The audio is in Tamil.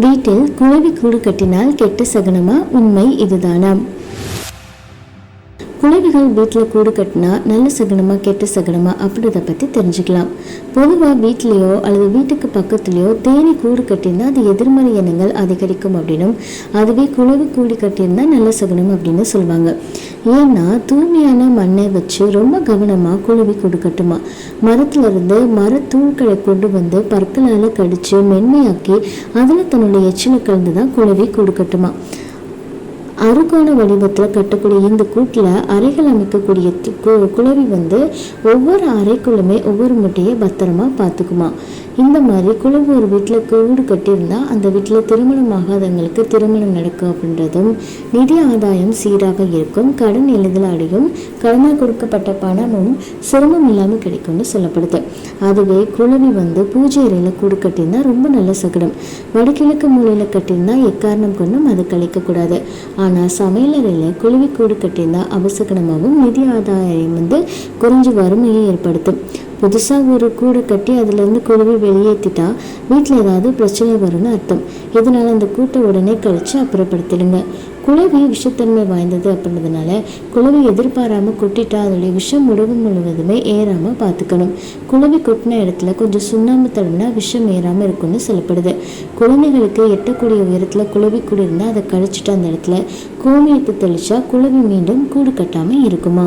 வீட்டில் குழவி கூடு கட்டினால் கெட்ட சகுனமா? உண்மை இதுதானாம் குழவிகள் வீட்டில் கூடு கட்டினா நல்ல சகுனமா கெட்ட சகுனமா அப்படின்றத பற்றி தெரிஞ்சுக்கலாம். பொதுவாக வீட்லேயோ அல்லது வீட்டுக்கு பக்கத்துலேயோ தேனி கூடு கட்டியிருந்தா அது எதிர்மறை எண்ணங்கள் அதிகரிக்கும் அப்படின்னும் அதுவே குளவி கூடு கட்டியிருந்தால் நல்ல சகுனம் அப்படின்னு சொல்லுவாங்க. ஏன்னா தூய்மையான மண்ணை வச்சு ரொம்ப கவனமாக குழவி கூடு கட்டுமா. மரத்துல இருந்து மரத்தூள்களை கொண்டு வந்து பற்களால் கடிச்சு மென்மையாக்கி அதில் தன்னுடைய எச்சிலை கலந்து தான் குளவி கூடு கட்டுமா. அறுகோண வடிவத்தில் கட்டக்கூடிய இந்த கூட்டில் அறைகள் அமைக்கக்கூடிய குழவி குளவி வந்து ஒவ்வொரு அறைக்குள்ளுமே ஒவ்வொரு முட்டையை பத்திரமா பார்த்துக்குமா. இந்த மாதிரி குளவி ஒரு வீட்டில் கூடு கட்டியிருந்தால் அந்த வீட்டில் திருமணம் ஆகாதவங்களுக்கு திருமணம் நடக்கும் அப்படின்றதும் நிதி ஆதாயம் சீராக இருக்கும் கடன் எளிதில் அடையும் கடனாக கொடுக்கப்பட்ட பணமும் சிரமம் இல்லாமல் கிடைக்கும்னு சொல்லப்படுது. அதுவே குழுவி வந்து பூஜை அறையில் கூடு கட்டியிருந்தா ரொம்ப நல்ல சகுனம் வடகிழக்கு மூலையில் கட்டியிருந்தா எக்காரணம் கொண்டும் அது கழிக்கக்கூடாது ஆனால் சமையலறையில் குழுவி கூடு கட்டியிருந்தா அபசகனமாகவும் நிதி ஆதாயம் வந்து குறைஞ்சு வறுமையை ஏற்படுத்தும். புதுசாக ஒரு கூடு கட்டி அதுலேருந்து குளவி வெளியேற்றிட்டா வீட்டில் ஏதாவது பிரச்சனை வரும்னு அர்த்தம். இதனால் அந்த கூட்டை உடனே கழித்து அப்புறப்படுத்திடுங்க. குளவி விஷத்தன்மை வாய்ந்தது அப்படின்றதுனால குளவி எதிர்பாராமல் கொட்டிட்டா அதோடைய விஷம் உடம்பு முழுவதுமே ஏறாமல் பார்த்துக்கணும் குளவி கொட்டின இடத்துல கொஞ்சம் சுண்ணாம்பு தடவினா விஷம் ஏறாமல் இருக்கும்னு சொல்லப்படுது. குழந்தைகளுக்கு எட்டக்கூடிய உயரத்தில் குளவி கூடி இருந்தால் அதை கழிச்சிட்டு அந்த இடத்துல கோமியத்தை தெளிச்சா குளவி மீண்டும் கூடு கட்டாமல் இருக்குமா?